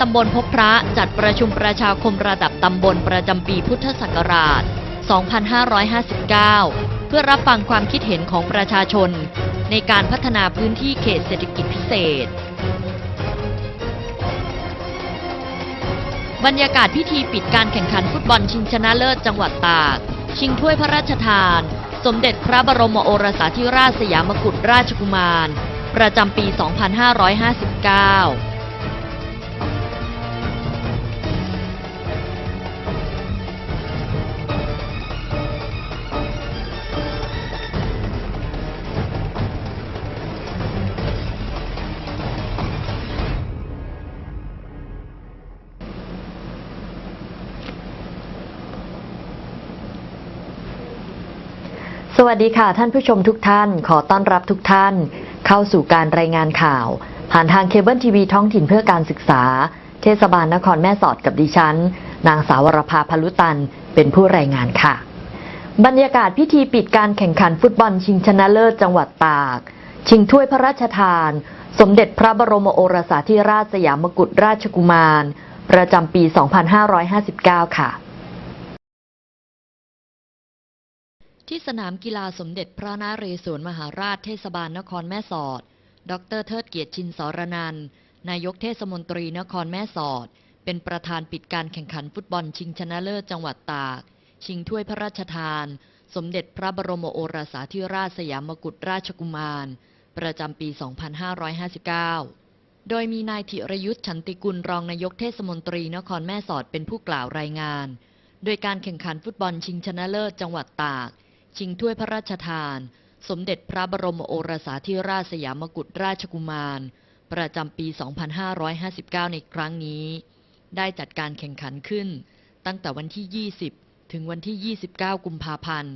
ตำบลพบพระจัดประชุมประชาคมระดับตำบลประจำปีพุทธศักราช 2559 เพื่อรับฟังความคิดเห็นของประชาชน ในการพัฒนาพื้นที่เขตเศรษฐกิจพิเศษ บรรยากาศพิธีปิดการแข่งขันฟุตบอลชิงชนะเลิศจังหวัดตาก ชิงถ้วยพระราชทาน สมเด็จพระบรมโอรสาธิราชสยามกุฎราชกุมาร ประจำปี 2559 วัสดีค่ะ ท่านผู้ชมทุกท่าน ขอต้อนรับทุกท่าน เข้าสู่การรายงานข่าว ผ่านทางเคเบิลทีวีท้องถิ่นเพื่อการศึกษา เทศบาลนครแม่สอดกับดิฉัน นางสาวรภาพลุตัน เป็นผู้รายงานค่ะ บรรยากาศพิธีปิดการแข่งขันฟุตบอลชิงชนะเลิศจังหวัดตาก ชิงถ้วยพระราชทาน สมเด็จพระบรมโอรสาธิราชสยามกุฎราชกุมาร ประจำปี 2559 ค่ะ ที่สนามกีฬาสมเด็จพระนเรศวรมหาราชเทศบาลนครแม่สอด ดรเทิดเกียรติชินสรนันนายกเทศมนตรีนครแม่สอด เป็นประธานปิดการแข่งขันฟุตบอลชิงชนะเลิศจังหวัดตาก ชิงถ้วยพระราชทาน สมเด็จพระบรมโอรสาธิราชสยามกุฎราชกุมาร ประจำปี 2559 โดยมีนายธิรยุทธ์ฉันติกุลรองนายกเทศมนตรีนครแม่สอดเป็นผู้กล่าวรายงาน โดยการแข่งขันฟุตบอลชิงชนะเลิศจังหวัดตาก ชิงถ้วยพระราชทาน สมเด็จพระบรมโอรสาธิราชสยามกุฎราชกุมาร ประจำปี 2559 ในครั้งนี้ ได้จัดการแข่งขันขึ้น ตั้งแต่วันที่ 20 ถึงวันที่ 29 กุมภาพันธ์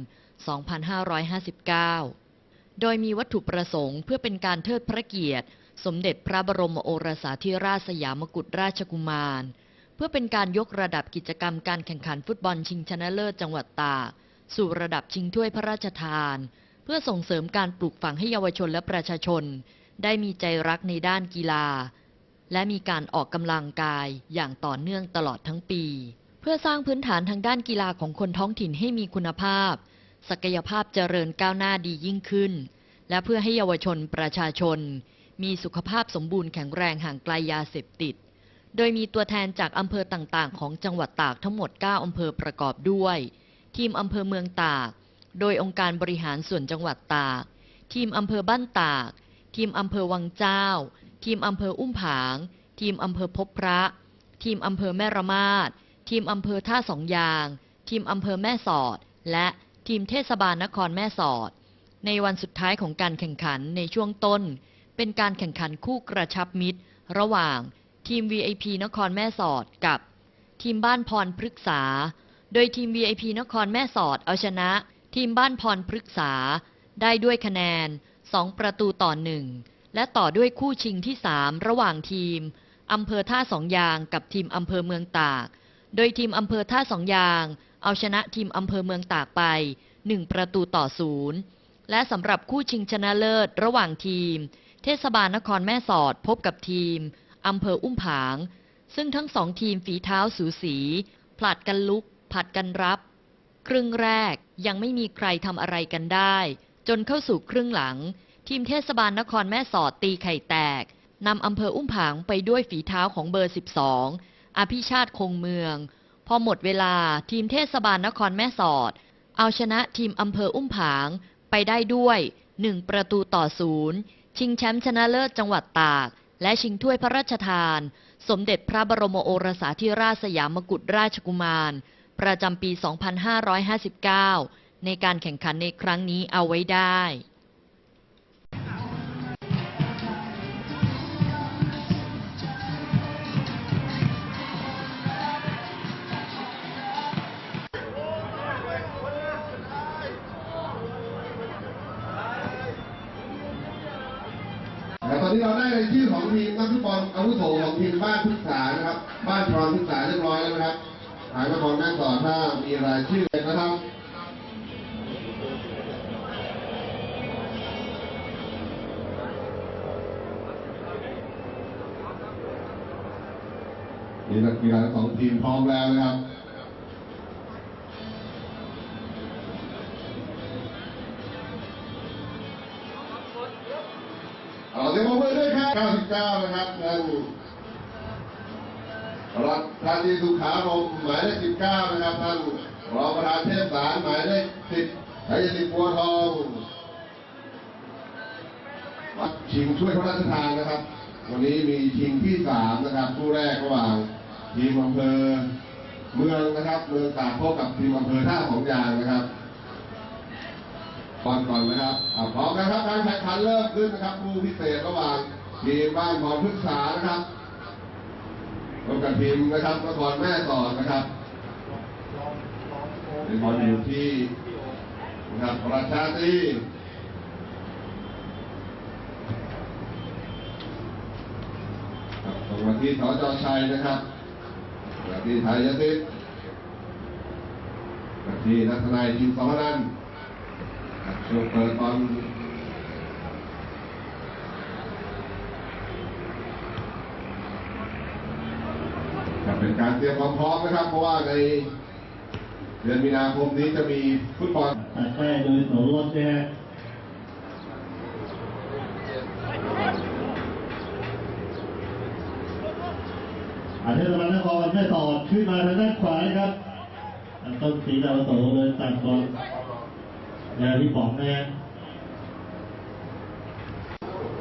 2559 โดยมีวัตถุประสงค์เพื่อเป็นการเทิดพระเกียรติ สมเด็จพระบรมโอรสาธิราชสยามกุฎราชกุมาร เพื่อเป็นการยกระดับกิจกรรมการแข่งขันฟุตบอลชิงชนะเลิศจังหวัดตาก สู่ระดับชิงถ้วยพระราชทาน เพื่อส่งเสริมการปลูกฝังให้เยาวชนและประชาชน ได้มีใจรักในด้านกีฬา และมีการออกกำลังกายอย่างต่อเนื่องตลอดทั้งปี เพื่อสร้างพื้นฐานทางด้านกีฬาของคนท้องถิ่นให้มีคุณภาพ ศักยภาพเจริญก้าวหน้าดียิ่งขึ้น และเพื่อให้เยาวชนประชาชน มีสุขภาพสมบูรณ์แข็งแรงห่างไกลยาเสพติดโดยมีตัวแทนจากอำเภอต่างๆ ของจังหวัดตากทั้งหมด 9 อำเภอประกอบด้วย ทีมอำเภอเมืองตาก โดยองค์การบริหารส่วนจังหวัดตาก ทีมอำเภอบ้านตาก ทีมอำเภอวังเจ้า ทีมอำเภออุ้มผาง ทีมอำเภอพบพระ ทีมอำเภอแม่ระมาดทีมอำเภอท่าสองยาง ทีมอำเภอแม่สอด และทีมเทศบาลนครแม่สอด ในวันสุดท้ายของการแข่งขันในช่วงต้น เป็นการแข่งขันคู่กระชับมิตร ระหว่างทีม VIP นครแม่สอดกับ ทีมบ้านพรพฤกษา โดยทีม VIP นครแม่สอดเอาชนะ ทีมบ้านพรพฤกษา ได้ด้วยคะแนน 2 ประตูต่อหนึ่งและต่อด้วยคู่ชิงที่ 3 ระหว่างทีมอำเภอท่าสองยางกับทีมอำเภอเมืองตาก โดยทีมอำเภอท่าสองยาง เอาชนะทีมอำเภอเมืองตากไป 1 ประตูต่อศูนย์และสำหรับคู่ชิงชนะเลิศระหว่างทีม เทศบาลนครแม่สอดพบกับทีมอำเภออุ้มผาง ซึ่งทั้งสองทีมฝีเท้าสูสี ผลัดกันลุก ผัดกันรับ ครึ่งแรกยังไม่มีใครทำอะไรกันได้ จนเข้าสู่ครึ่งหลัง ทีมเทศบาลนครแม่สอดตีไข่แตกนำอำเภออุ้มผางไปด้วยฝีเท้าของเบอร์ 12 อภิชาติคงเมือง พอหมดเวลาทีมเทศบาลนครแม่สอด เอาชนะทีมอำเภออุ้มผางไปได้ด้วย 1 ประตูต่อศูนย์ชิงแชมป์ชนะเลิศจังหวัดตาก และชิงถ้วยพระราชทาน สมเด็จพระบรมโอรสาธิราชสยามกุฎราชกุมาร ประจำปี 2559 ในการแข่งขันในครั้งนี้เอาไว้ได้ต่ตอนนี้เราได้รายชื่อของทีมนักฟุตบอลอาวุโสของทีมบ้านพึกษานะครับ บ้านพรพึกษาเรียบร้อยแล้วนะครับ หายมาของแม่ต่อถ้ามีรายชื่อนะครับนี่นักกีฬาทั้งสองทีมพร้อมแล้วนะครับเอาเสียงปรบมือด้วยครับ 99 นะครับท่นรั ฐธานีสุขารมหมายเลข19นะครับท่านรองประธานเทศบาลหมายเลข10ชัยสิทธิ์บัวทองวัดชิงช่วยพระราชทานนะครับ วันนี้มีชิงที่3นะครับคู่แรกระหว่างทีมอำเภอเมืองนะครับเมืองตากพบกับทีมอำเภอท่าของยางนะครับก่อนก่อนนะครับพร้อมนะครับการแข่งขันเริ่มขึ้นนะครับคู่พิเศษระหว่างทีมบ้านพรพฤกษานะครับ ร่วมกับทีมพ์นะครับนครแม่สอดนะครับเป็นบอลอยู่ที่นะครับประชาตีครับส่งมาที่สจชัยนะครับมาที่ไทยยศิษย์มาที่นักทนายทีมสองนันช่วงเปิดตอนครับ เป็นการเตรียมความพร้อมนะครับ เพราะว่าในเดือนมีนาคมนี้จะมีฟุตบอลตัดแป้โดยโสรถนะฮะอาเทศบาลนครแม่สอดขึ้นมาทางด้านขวาครับต้นสีดาวโสเลยตัดบอลแนวที่ป๋องนะฮะ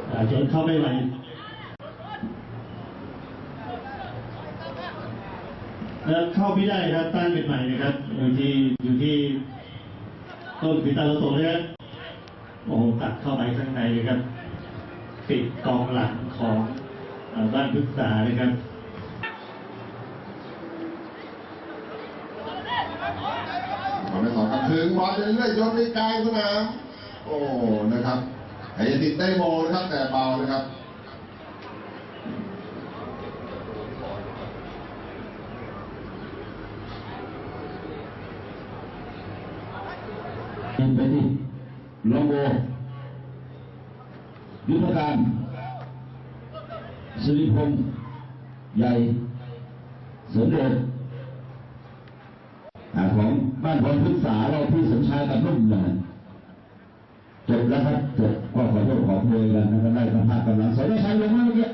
อ่าชนเข้าไม่ไหว แล้วเข้าไม่ได้ครับตั้งเป็นใหม่นะครับ อยู่ที่อยู่ที่ต้นสีตาลโสเนี่ยโอ้โหตัดเข้าไปข้างในเลยครับปิดกองหลังของบ้านพฤกษาเลยครับขอไม่ขอครับถึงบอลเลื่อยๆยนไปกลางสนามโอ้นะครับไอ้ติดได้โมนะครับแต่เบานะครับ เดินไปที่ลองโบยุทธ การสิริพงษ์ใหญ่เสริมเดชอ่ของบ้านพรพฤกษาเราพี่สมชายกับนุ่มนะจบแล้วครับจบก็ขอโทษขอโพยกันนะครับได้สัมภาษณ์กำลังสอยได้ชัยลงมาเมื่อกี้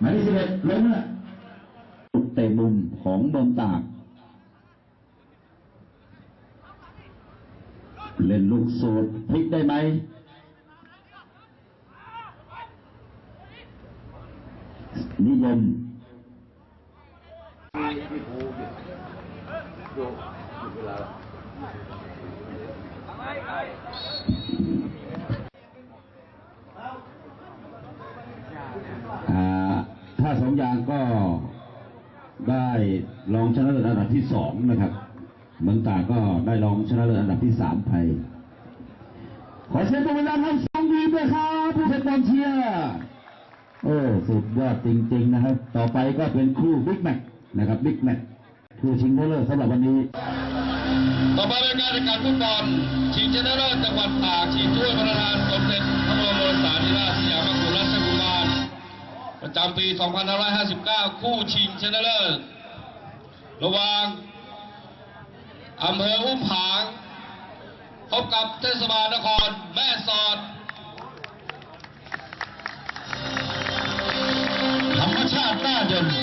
หมายเลขสิบเอ็ดลงนะเตะมุมของเมืองตากเล่นลูกสูตรพลิกได้ไหม นิยมถ้าสองอย่างก็ได้รองชนะเลิศอันดับที่สองนะครับเมืองตากก็ได้รองชนะเลิศอันดับที่สามไปขอเสียงปรบมือดังให้สองทีมด้วยครับผู้เป็นกองเชียร์ โอ้สุดยอดจริง ๆ นะครับ ต่อไปก็เป็นคู่บิ๊กแมตช์นะครับบิ๊กแมตช์คู่ชิงชนะเลิศสำหรับวันนี้ ต่อไปเป็นการแข่งขันฟุตบอลชิงชนะเลิศจังหวัดตากชิงถ้วยพระราชทานสมเด็จพระบรมสาธิราชสยามกุฎราชกุมารประจำปี 2559 คู่ชิงชนะเลิศระหว่างอำเภออุ้มผาง พบกับเทศบาลนครแม่สอด ช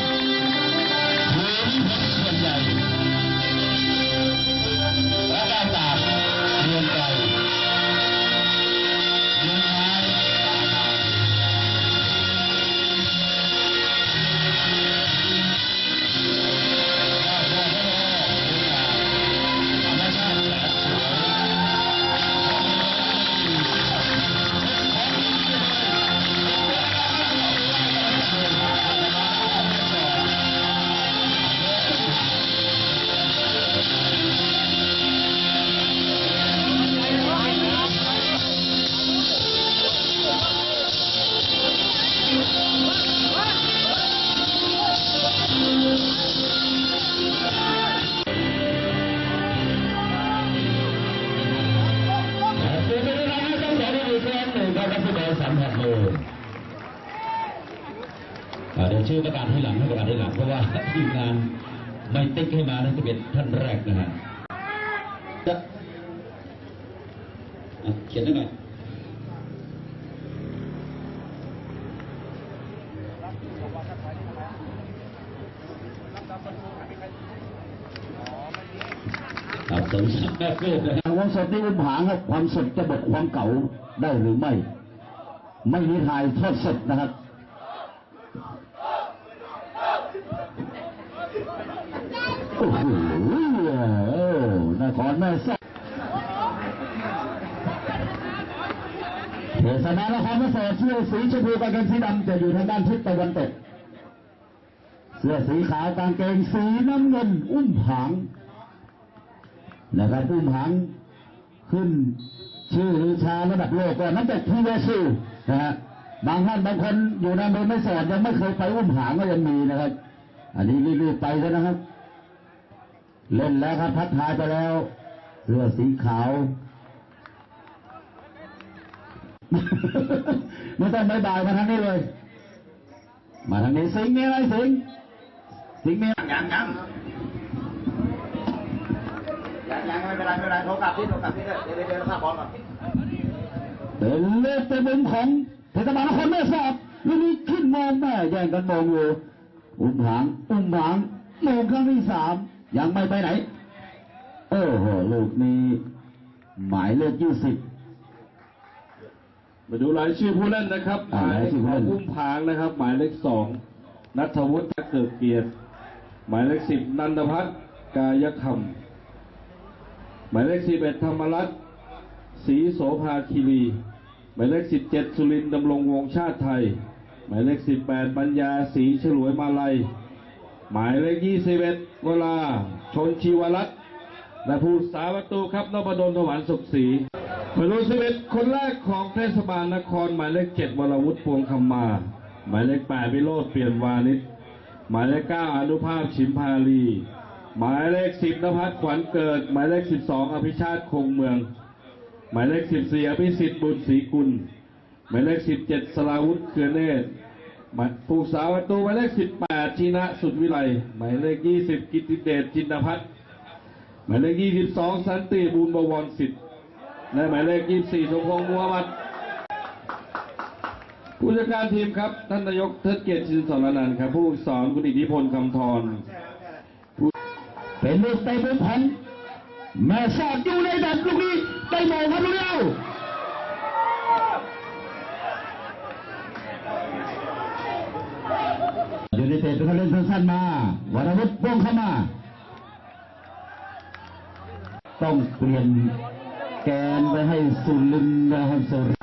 ไม่ติ๊กให้มานั่นจะเป็นท่านแรกนะฮะจะเขียนได้ไหน่อยครับสมศักดิ์แม่เฟื่องนะครับความสดที่อุ้มหางครับความสดจะบดความเก่าได้หรือไม่ ไม่มีถ่ายทอดสดนะครับ โหนครแม่สอดเทศบาลนครแม่สอดเสื้อสีชมพูกางเกงสีดำจะอยู่ทางด้านทิศตะวันตก เสื้อสีขาวกางเกงสีน้ำเงิน อุ้มหางนะครับอุ้มหางขึ้นชื่อลือชาระดับโลกก็นักเตะทีเวซูนะฮะบางท่านบางคนอยู่ในอำเภอไม่สอดยังไม่เคยไปอุ้มหางก็ยังมีนะครับ อันนี้รีบๆไปซะนะครับ เล่นแล้วครับ ทัดทายไปแล้วเสื้อสีขาว ไม่ต้องบายบายมาทางนี้เลย มาทางนี้สิงห์มีอะไรสิงห์สิงห์มียังยังยังยังไม่เป็นไรไม่เป็นไรโทรกลับที่โทรกลับที่เดี๋ยวเดี๋ยวเดี๋ยวข้าบอลก่อนเป็นเลือดเป็นมุมของเทศบาลนครแม่สอดลูกนี้ขึ้นมองแม่แย่งกันมองอยู่อุ้มหางอุ้มหางมองครั้งที่สาม ยังไม่ไปไหน โอ้โห ลูกนี้ หมายเลขยี่สิบมาดูรายชื่อผู้เล่นนะครับหอ่ามายเลรายขชื่อขผู้องเล่นอุ้มผางนะครับ หมายเลขสองนัทวุฒิเกิดเกียรติ หมายเลขสิบนันทพัฒน์กายคำหมายเลขสิบเอ็ดธรรมรัตน์ศรีโสภาคีรี หมายเลขสิบเจ็ดสุรินทร์ดำรงวงศ์ชาติไทย หมายเลขสิบแปดปัญญาศรีฉลวยมาลัย หมายเลขยี่สิบเอ็ดเวลาชนชีวรัตน์และผู้สาประตูครับนพดลถวันสุขศรีมาดูสิบเอ็ดคนแรกของเทศบาลนคร หมายเลขเจ็ดวรวุฒิพวงคำมา หมายเลขแปดวิโรธเปลี่ยนวานิชหมายเลขเก้าอนุภาพชิมพาลีหมายเลขสิบนภัสขวัญเกิด หมายเลขสิบสองอภิชาติคงเมือง หมายเลขสิบสี่อภิสิทธิ์บุญศรีกุลหมายเลขสิบเจ็ดสลาวุฒิเครือเนตรหมาย ผู้สาวประตูหมายเลขสิบแปดชีนะสุดวิไลหมายเลขยี่สิบกิติเดชจินพัฒน์หมายเลขยี่สิบสองสันติบูรบวรสิทธิ์และหมายเลขยี่สี่สมพงษ์มัวมัดผู้จัดการทีมครับ ท่านนายกเทิดเกียรติชินสรนันท์ครับ ผู้สอนคุณอิทธิพลคำทรเป็นลูกเตะมุมของแม่สอดอยู่ในดับลูกนี้ได้มองครับลูกเดียวยูไนเต็ดเป็นคนเล่นสั้นมาวรวุฒิวงเข้ามา ต้องเปลี่ยนแกนไปให้สุรินทร์นะครับสุริ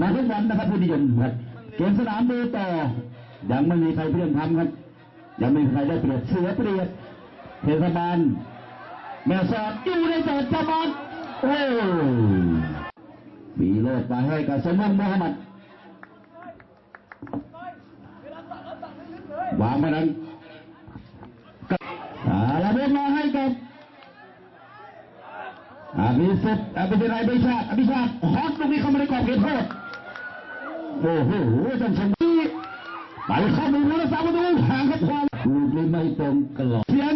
มาทุกวันนะครับผู้นิยมครับ เกมสนามดูต่อ ยังไม่มีใครเพื่อนทำครับ ยังไม่มีใครได้เปรียบเสียเปรียบเทศบาลแม่สอดอยู่ในจังหวัดสมานโอ้ปีโลดไปให้กับสมองมูฮัมหมัดวางมานั้นอาละเบมาให้กับอภิสิทธิ์อภิสิทธิ์ไรไม่ชาติอภิชาติฮอตลูกนี้เข้ามาในกรอบเขตโทษ โอ้โหจังสมนี้ไปเข้ามือผู้รักษาประตูห่างกับความลูกนี้ไม่ตรงกรอบเสียง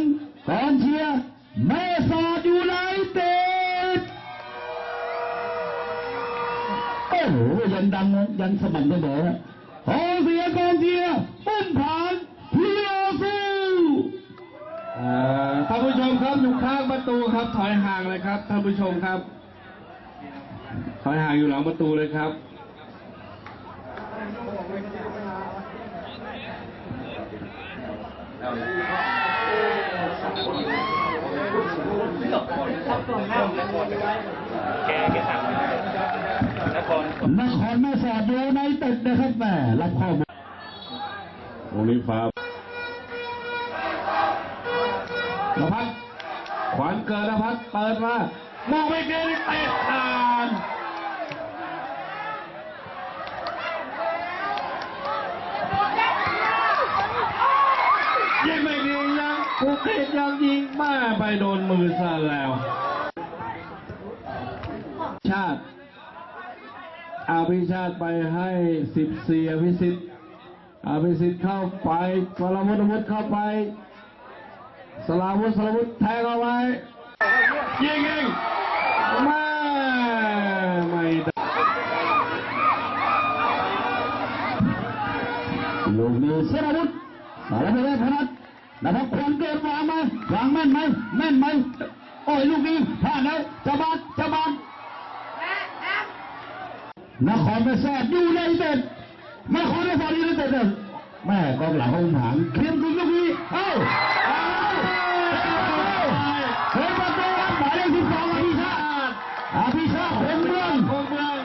กองเชียร์แม่สอดอยู่ไนเต็ดโอ้โหยังดังยังสม่ำเสมอขอเสียกองเชียร์อุ้มผ่านพิโอซูท่านผู้ชมครับอยู่ข้างประตูครับถอยห่างเลยครับท่านผู้ชมครับถอยห่างอยู่หลังประตูเลยครับ นครแม่สอดอยู่ในตึกนะครับแม่รับข้อมูลโอลิฟ้านภัสขวัญเกิดนภัสเปิดมามองไม่เกินเตะอ่าน กเตะยังยิงม่ไปโดนมือซะแล้ว ชาติอาภิชาติไปให้สิบเสียพิสิทธิ์อาภิสิทธิ์เข้าไปสลาวุธอาวุธเข้าไปสลาวุธสลาวุธแทงเอาไว้ยิงยิงแม่ไม่ได้ลูกนี้เสราวุธสารพัดพนัด นะครับควรเกินวางไหมวางแม่นไหมแม่นไหมโอ้ยลูกนี้พลาดแล้วจะบานจะบานนครไปแซ่อยู่ในเต็ดนครไปแซ่อยู่ในเต็ดเลยแม่กองหลังของหางเคลียมคุณลูกนี้เอ้าเฮ้ยประตูครับหมายเลขสิบสองอภิชาติอภิชาติคนเมืองคงเมือง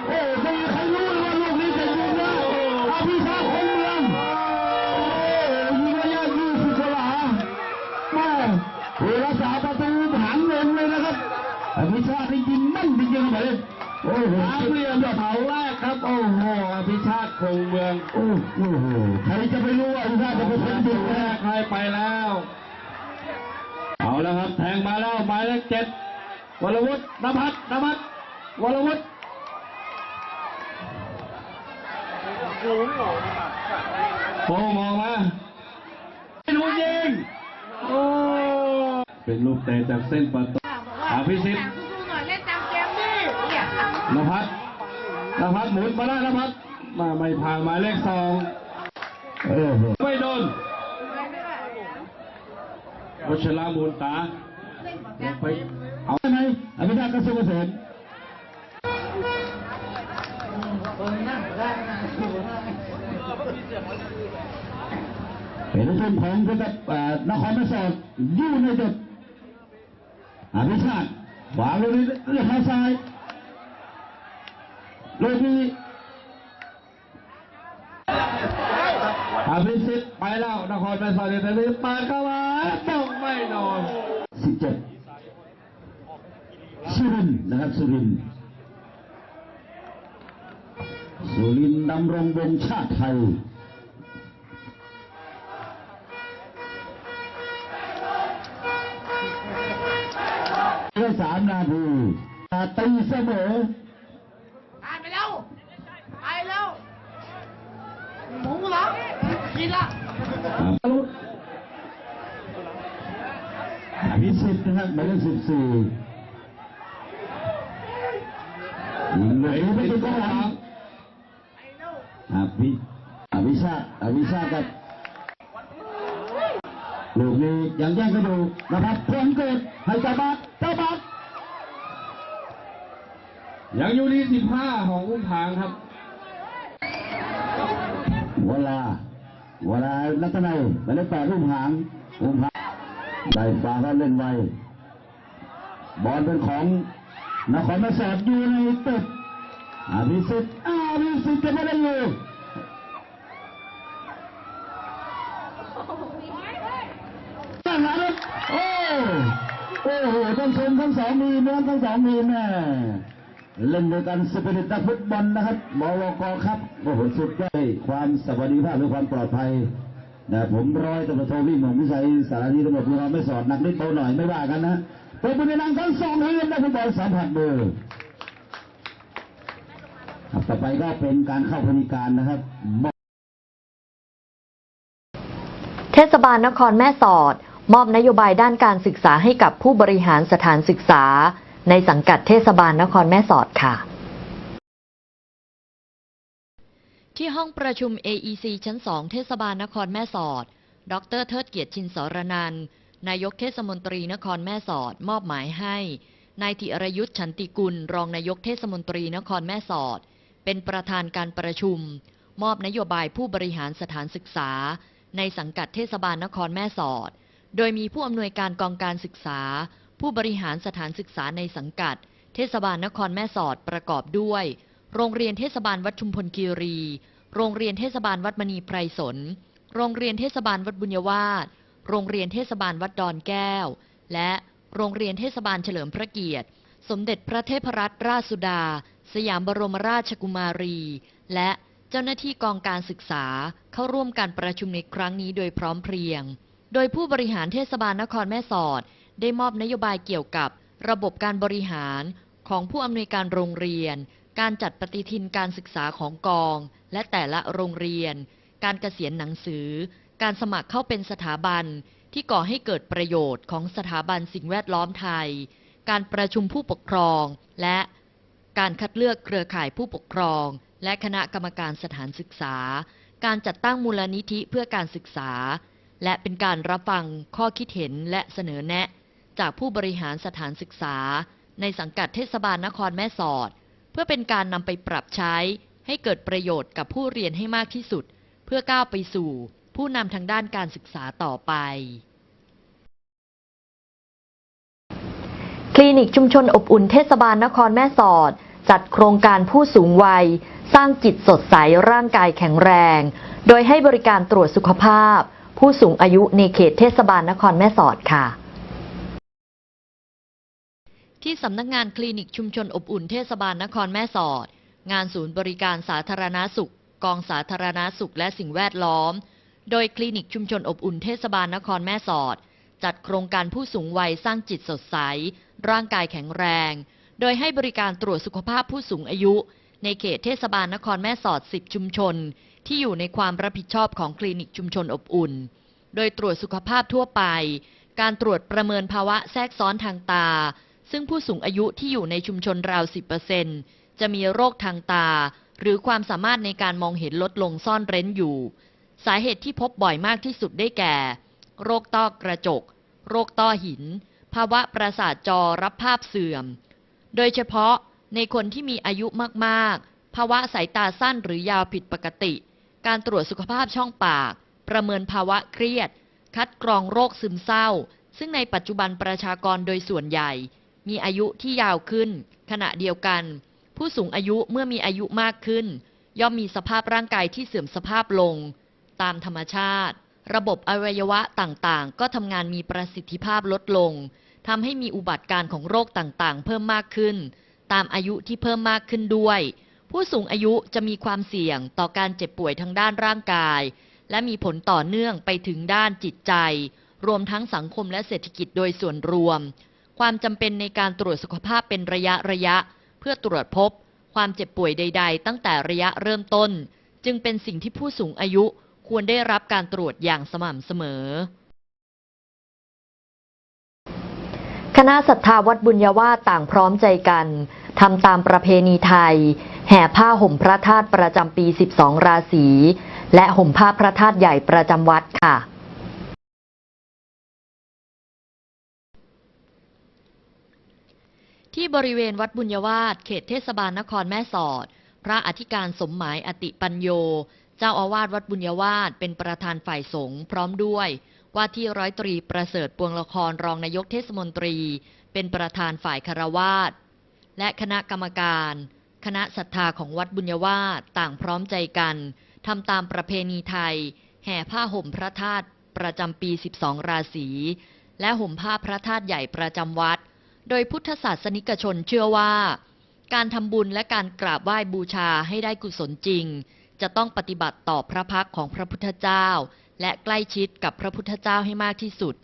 อภิชาตินี่ยิงแม่นจริงๆเลยโอ้โหสามเหลี่ยมเสาแรกครับ โอ้โหอภิชาติคงเมืองโอ้โหใครจะไปรู้ว่าอภิชาติจะเป็นคนยิงแรนะกใครไปแล้ว เอาแล้วครับ แทงมาแล้วหมายเลขเจ็ดวรวุฒินภัสนภัสวรวุฒิโป่งออกมาเป็นลูกยิง โอ้ เป็นลูกเตะจากเส้นประตู อภิสิทธิ์หน่อยเล่นตามเกมดิเนี่ยนภัสนภัสหมุนมาได้นภัสมาไม่ผ่านหมายเลขสองโอ้โหไม่โดนวัชรามูลตาลงไปเอาได้ไหมอภิชาติกระทรวงเกษตรเป็นลูกทีมของกับเอ่อนครไม่สอดอยู่ในจุด อภิชาติวาลูกนี้เลือกทางซ้ายลูกนี้อภิสิทธิ์ไปแล้วนครเป็นสอดแต่นี้ปาดเข้ามาต้องไม่โดนสิบเจ็ดสุรินนะครับสุรินสุรินดำรงวงชาติไทย สามนาทีตีเสมอตายไปแล้ว ไปแล้วหมูเหรอกินละอภิสิทธิ์นะครับหมายเลขสิบสี่ยิงเลยไม่เป็นกองหลังอภิอภิชาติอภิชาติครับลูกนี้ยังแย่งกันอยู่นะครับพลเกิดให้เจ้าบัต เจ้าบัตยังอยู่ที่สิบห้าของอุ้มผางครับเวลาเวลาลัตนัยหมายเลขแปดรุ่มหางรุ่มหางได้ฝากแล้วเล่นไวบอลเป็นของนครมาสอดอยู่ในตึกอภิสิทธิ์อภิสิทธิ์จะไม่ได้อยู่ตั้งหลังโอ้ โอ้โหทั้งชมทั้งสองมีน้องทั้งสองมีแม่เล่นด้วยกันสปิริตนักฟุตบอลนะครับบวกครับโอ้โหสุดยอดความสวัสดิภาพหรือความปลอดภัยนะผมร้อยตำรวจโทวิ่งหมงวิชัยสารนีตำรวจภูธรไม่สอดนักนิดเบาหน่อยไม่ว่ากันนะเป็นบุญนังทั้งสองทีมนักฟุตบอลสัมผัสมือต่อไปก็เป็นการเข้าพนิการนะครับเทศบาลนครแม่สอด มอบนโยบายด้านการศึกษาให้กับผู้บริหารสถานศึกษา ในสังกัดเทศบาลนครแม่สอดค่ะ ที่ห้องประชุม AEC ชั้น 2 เทศบาลนครแม่สอด ดรเทิดเกียรติชินสรนันนายกเทศมนตรีนครแม่สอด มอบหมายให้นายธิรยุทธ์ฉันติกุล รองนายกเทศมนตรีนครแม่สอด เป็นประธานการประชุม มอบนโยบายผู้บริหารสถานศึกษา ในสังกัดเทศบาลนครแม่สอด โดยมีผู้อำนวยการกองการศึกษา ผู้บริหารสถานศึกษาในสังกัด เทศบาลนครแม่สอดประกอบด้วย โรงเรียนเทศบาลวัดชุมพลคีรี โรงเรียนเทศบาลวัดมณีไพรสน โรงเรียนเทศบาลวัดบุญวาสโรงเรียนเทศบาลวัดดอนแก้ว และโรงเรียนเทศบาลเฉลิมพระเกียรติ สมเด็จพระเทพรัตนราชสุดา สยามบรมราชกุมารี และเจ้าหน้าที่กองการศึกษาเข้าร่วมการประชุมในครั้งนี้โดยพร้อมเพรียง โดยผู้บริหารเทศบาลนครแม่สอด ได้มอบนโยบายเกี่ยวกับระบบการบริหารของผู้อำนวยการโรงเรียน การจัดปฏิทินการศึกษาของกอง และแต่ละโรงเรียน การเกษียณหนังสือ การสมัครเข้าเป็นสถาบันที่ก่อให้เกิดประโยชน์ของสถาบันสิ่งแวดล้อมไทย การประชุมผู้ปกครอง และการคัดเลือกเครือข่ายผู้ปกครอง และคณะกรรมการสถานศึกษา การจัดตั้งมูลนิธิเพื่อการศึกษา และเป็นการรับฟังข้อคิดเห็นและเสนอแนะ จากผู้บริหารสถานศึกษา ในสังกัดเทศบาลนครแม่สอด เพื่อเป็นการนำไปปรับใช้ ให้เกิดประโยชน์กับผู้เรียนให้มากที่สุด เพื่อก้าวไปสู่ ผู้นำทางด้านการศึกษาต่อไปคลินิกชุมชนอบอุ่นเทศบาลนครแม่สอด จัดโครงการผู้สูงวัย สร้างจิตสดใสร่างกายแข็งแรง โดยให้บริการตรวจสุขภาพ ผู้สูงอายุในเขตเทศบาลนครแม่สอดค่ะ ที่สำนักงานคลินิกชุมชนอบอุ่นเทศบาลนครแม่สอด งานศูนย์บริการสาธารณาสุข กองสาธารณาสุขและสิ่งแวดล้อม โดยคลินิกชุมชนอบอุ่นเทศบาลนครแม่สอด จัดโครงการผู้สูงวัยสร้างจิตสดใส ร่างกายแข็งแรง โดยให้บริการตรวจสุขภาพผู้สูงอายุ ในเขตเทศบาลนครแม่สอด 10 ชุมชน ที่อยู่ในความรับผิดชอบของคลินิกชุมชนอบอุ่น โดยตรวจสุขภาพทั่วไป การตรวจประเมินภาวะแทรกซ้อนทางตา ซึ่งผู้สูงอายุที่อยู่ในชุมชนราว 10%จะมีโรคทางตา หรือความสามารถในการมองเห็นลดลงซ่อนเร้นอยู่ สาเหตุที่พบบ่อยมากที่สุดได้แก่ โรคต้อกระจก โรคต้อหิน ภาวะประสาทจอรับภาพเสื่อม โดยเฉพาะในคนที่มีอายุมากๆ ภาวะสายตาสั้นหรือยาวผิดปกติ การตรวจสุขภาพช่องปาก ประเมินภาวะเครียด คัดกรองโรคซึมเศร้า ซึ่งในปัจจุบันประชากรโดยส่วนใหญ่ มีอายุที่ยาวขึ้น ขณะเดียวกัน ผู้สูงอายุเมื่อมีอายุมากขึ้น ย่อมมีสภาพร่างกายที่เสื่อมสภาพลง ตามธรรมชาติ ระบบอวัยวะต่างๆ ก็ทำงานมีประสิทธิภาพลดลงทำให้มีอุบัติการณ์ของโรคต่างๆ เพิ่มมากขึ้น ตามอายุที่เพิ่มมากขึ้นด้วย ผู้สูงอายุจะมีความเสี่ยงต่อการเจ็บป่วยทางด้านร่างกาย และมีผลต่อเนื่องไปถึงด้านจิตใจ รวมทั้งสังคมและเศรษฐกิจโดยส่วนรวม ความจำเป็นในการตรวจสุขภาพเป็นระยะระยะ เพื่อตรวจพบ ความเจ็บป่วยใด ๆ ตั้งแต่ระยะเริ่มต้น จึงเป็นสิ่งที่ผู้สูงอายุควรได้รับการตรวจอย่างสม่ำเสมอ คณะศรัทธาวัดบุญญาวาสต่างพร้อมใจกันทำตามประเพณีไทย แห่ผ้าห่มพระธาตุประจำปี 12 ราศี และห่มผ้าพระธาตุใหญ่ประจำวัดค่ะ ที่บริเวณวัดบุญญาวาสเขตเทศบาลนครแม่สอด พระอธิการสมหมายอติปัญโย เจ้าอาวาสวัดบุญญาวาสเป็นประธานฝ่ายสงฆ์พร้อมด้วย ว่าที่ร้อยตรีประเสริฐปวงละครรองนายกเทศมนตรี เป็นประธานฝ่ายคารวาสและคณะกรรมการ คณะศรัทธาของวัดบุญญาวาสต่างพร้อมใจกันทำตามประเพณีไทย แห่ผ้าห่มพระธาตุประจำปี 12 ราศี และห่มผ้าพระธาตุใหญ่ประจำวัด โดยพุทธศาสนิกชนเชื่อว่า การทำบุญและการกราบไหว้บูชาให้ได้กุศลจริง จะต้องปฏิบัติต่อพระพักของพระพุทธเจ้า และใกล้ชิดกับพระพุทธเจ้าให้มากที่สุด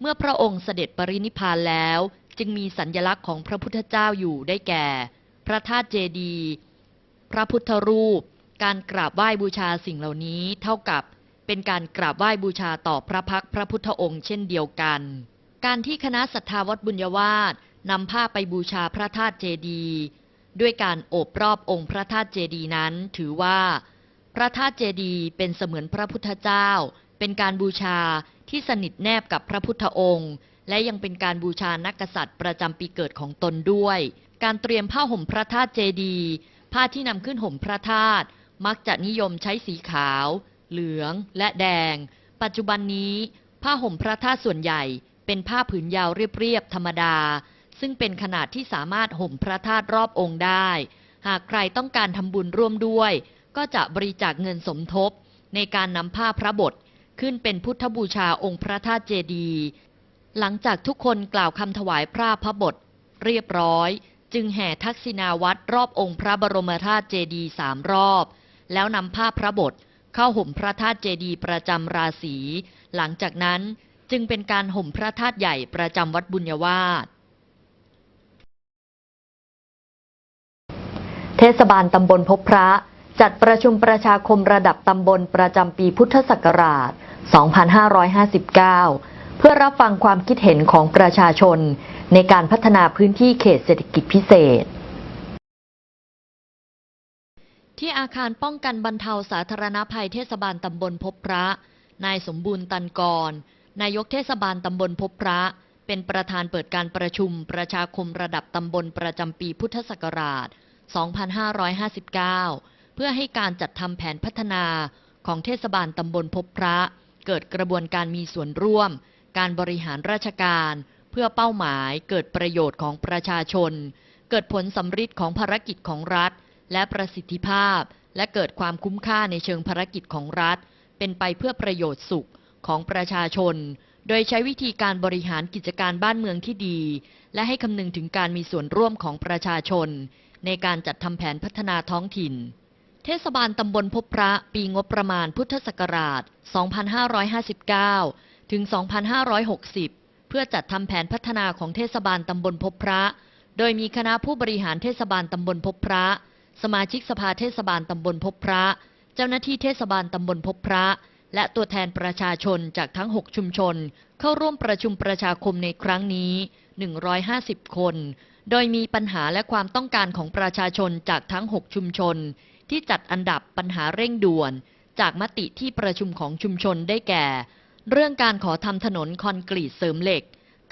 เมื่อพระองค์เสด็จปรินิพพานแล้ว จึงมีสัญญลักษณ์ของพระพุทธเจ้าอยู่ได้แก่ พระธาตุเจดีย์พระพุทธรูป การกราบไหว้บูชาสิ่งเหล่านี้เท่ากับเป็นการกราบไหว้บูชาต่อพระพักพระพุทธองค์เช่นเดียวกัน การที่คณะศรัทธาวัดบุญญวาสนำผ้าไปบูชาพระธาตุเจดีย์ด้วยการโอบรอบองค์พระธาตุเจดีย์นั้นถือว่า พระธาตุเจดีย์เป็นเสมือนพระพุทธเจ้า เป็นการบูชาที่สนิทแนบกับพระพุทธองค์ และยังเป็นการบูชานักกษัตริย์ประจำปีเกิดของตนด้วย การเตรียมผ้าห่มพระธาตุเจดีย์ผ้าที่นำขึ้นห่มพระธาตุมักจะนิยมใช้สีขาว เหลือง และแดง ปัจจุบันนี้ผ้าห่มพระธาตุส่วนใหญ่ เป็นผ้าผืนยาวเรียบๆธรรมดา ซึ่งเป็นขนาดที่สามารถห่มพระธาตุรอบองค์ได้ หากใครต้องการทำบุญร่วมด้วย ก็จะบริจาคเงินสมทบ ในการนำผ้าพระบท ขึ้นเป็นพุทธบูชาองค์พระธาตุเจดีย์หลังจากทุกคนกล่าวคำถวายพระพระบท เรียบร้อย จึงแห่ทักษิณาวัตรอบองค์พระบรมธาตุเจดีย์สามรอบ แล้วนำผ้าพระบทเข้าห่มพระธาตุเจดีย์ประจำราศี หลังจากนั้นจึงเป็นการห่มพระธาตุใหญ่ประจำวัดบุญวาสเทศบาลตำบลพบพระ จัดประชุมประชาคมระดับตำบลประจำปีพุทธศักราช 2559 เพื่อรับฟังความคิดเห็นของประชาชน ในการพัฒนาพื้นที่เขตเศรษฐกิจพิเศษ ที่อาคารป้องกันบรรเทาสาธารณภัยเทศบาลตำบลพบพระ นายสมบูรณ์ตันกร นายกเทศบาลตำบลพบพระ เป็นประธานเปิดการประชุมประชาคมระดับตำบลประจำปีพุทธศักราช 2559 เพื่อให้การจัดทำแผนพัฒนาของเทศบาลตำบลพบพระ เกิดกระบวนการมีส่วนร่วม การบริหารราชการ เพื่อเป้าหมายเกิดประโยชน์ของประชาชน เกิดผลสำฤทธิ์ของภารกิจของรัฐ และประสิทธิภาพ และเกิดความคุ้มค่าในเชิงภารกิจของรัฐ เป็นไปเพื่อประโยชน์สุขของประชาชน โดยใช้วิธีการบริหารกิจการบ้านเมืองที่ดี และให้คำนึงถึงการมีส่วนร่วมของประชาชน ในการจัดทำแผนพัฒนาท้องถิ่น เทศบาลตำบลพบพระปีงบประมาณพุทธศักราช 2559 ถึง 2560 เพื่อจัดทำแผนพัฒนาของเทศบาลตำบลพบพระ โดยมีคณะผู้บริหารเทศบาลตำบลพบพระ สมาชิกสภาเทศบาลตำบลพบพระ เจ้าหน้าที่เทศบาลตำบลพบพระ และตัวแทนประชาชนจากทั้ง 6 ชุมชน เข้าร่วมประชุมประชาคมในครั้งนี้ 150 คน โดยมีปัญหาและความต้องการของประชาชนจากทั้ง 6 ชุมชน ที่จัดอันดับปัญหาเร่งด่วน จากมติที่ประชุมของชุมชนได้แก่ เรื่องการขอทำถนนคอนกรีตเสริมเหล็ก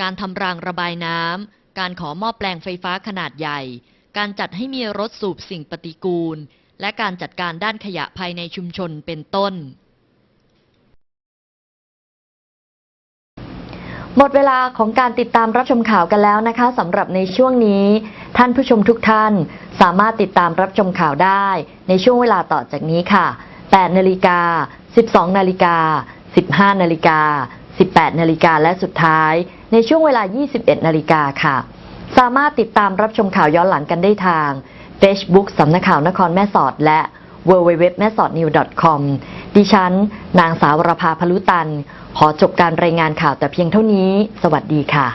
การทำรางระบายน้ำการขอหม้อแปลงไฟฟ้าขนาดใหญ่ การจัดให้มีรถสูบสิ่งปฏิกูล และการจัดการด้านขยะภายในชุมชนเป็นต้น หมดเวลาของการติดตามรับชมข่าวกันแล้วนะคะสำหรับในช่วงนี้ ท่านผู้ชมทุกท่านสามารถติดตามรับชมข่าวได้ในช่วงเวลาต่อจากนี้ค่ะ 8 นาฬิกา 12 นาฬิกา 15 นาฬิกา 18 นาฬิกาและสุดท้าย ในช่วงเวลา 21 นาฬิกาค่ะ สามารถติดตามรับชมข่าวย้อนหลังกันได้ทาง Facebook สำนักข่าวนครแม่สอด และ w w w m a s o d n e w c o m ดิฉัน นางสาวรภาพลุตัน ขอจบการรายงานข่าวแต่เพียงเท่านี้ สวัสดีค่ะ